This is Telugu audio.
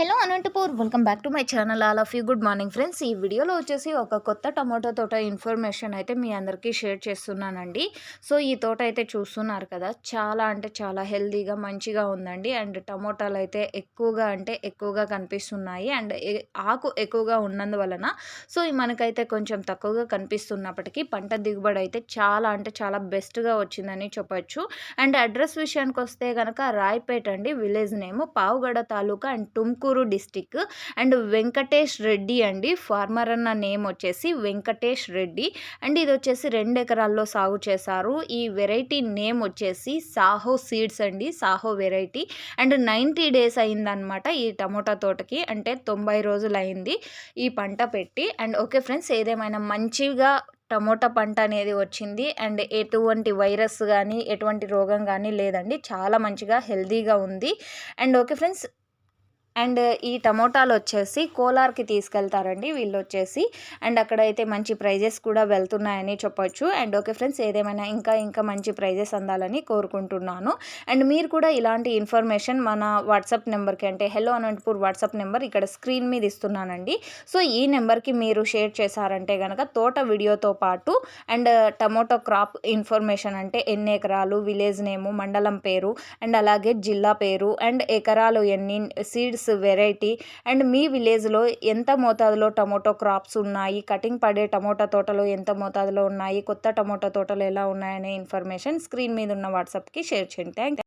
Hello Anantapur welcome back to my channel. All of you good morning friends. ఈ వీడియోలో వచ్చేసి ఒక కొత్త టమాటో తోట ఇన్ఫర్మేషన్ అయితే మీ అందరికీ షేర్ చేస్తున్నానండి. సో ఈ తోట అయితే చూస్తున్నారు కదా చాలా అంటే చాలా హెల్తీగా మంచిగా ఉందండి. అండ్ టమోటాలు అయితే ఎక్కువగా అంటే ఎక్కువగా కనిపిస్తున్నాయి. అండ్ ఆకు ఎక్కువగా ఉన్నందువలన సో మనకైతే కొంచెం తక్కువగా కనిపిస్తున్నప్పటికీ పంట దిగుబడి అయితే చాలా అంటే చాలా బెస్ట్గా వచ్చిందని చెప్పొచ్చు. అండ్ అడ్రస్ విషయానికి వస్తే కనుక రాయపేట అండి village name Pavagada taluka and Tumkur Guntur district. And Venkatesh Reddy అండి ఫార్మర్ అన్న నేమ్ వచ్చేసి వెంకటేష్ రెడ్డి. అండ్ ఇది వచ్చేసి రెండు ఎకరాల్లో సాగు చేశారు. ఈ వెరైటీ నేమ్ వచ్చేసి సాహో సీడ్స్ అండి Saaho variety. And ninety days అయిందనమాట ఈ టమోటా తోటకి అంటే తొంభై రోజులు అయింది ఈ పంట పెట్టి. అండ్ ఓకే ఫ్రెండ్స్ ఏదేమైనా మంచిగా టమోటా పంట అనేది వచ్చింది. అండ్ ఎటువంటి వైరస్ కానీ ఎటువంటి రోగం కానీ లేదండి. చాలా మంచిగా హెల్తీగా ఉంది. అండ్ ఓకే ఫ్రెండ్స్ అండ్ ఈ టమోటాలు వచ్చేసి కోలార్కి తీసుకెళ్తారండి వీళ్ళు వచ్చేసి. అండ్ అక్కడైతే మంచి ప్రైజెస్ కూడా వెళ్తున్నాయని చెప్పొచ్చు. అండ్ ఓకే ఫ్రెండ్స్ ఏదేమైనా ఇంకా ఇంకా మంచి ప్రైజెస్ అందాలని కోరుకుంటున్నాను. అండ్ మీరు కూడా ఇలాంటి ఇన్ఫర్మేషన్ మన వాట్సాప్ నెంబర్కి అంటే హెలో అనంతపూర్ వాట్సాప్ నెంబర్ ఇక్కడ స్క్రీన్ మీద ఇస్తున్నానండి. సో ఈ నెంబర్కి మీరు షేర్ చేశారంటే కనుక తోట వీడియోతో పాటు అండ్ టమోటో క్రాప్ ఇన్ఫర్మేషన్ అంటే ఎన్ని ఎకరాలు విలేజ్ నేము మండలం పేరు అండ్ అలాగే జిల్లా పేరు అండ్ ఎకరాలు ఎన్ని సీడ్స్ సీడ్స్ వెరైటీ. అండ్ మీ విలేజ్లో ఎంత మోతాదులో టమోటో క్రాప్స్ ఉన్నాయి? కటింగ్ పడే టమోటా తోటలు ఎంత మోతాదులో ఉన్నాయి? కొత్త టమోటా తోటలు ఎలా ఉన్నాయనే ఇన్ఫర్మేషన్ స్క్రీన్ మీద ఉన్న వాట్సాప్కి షేర్ చేయండి. థ్యాంక్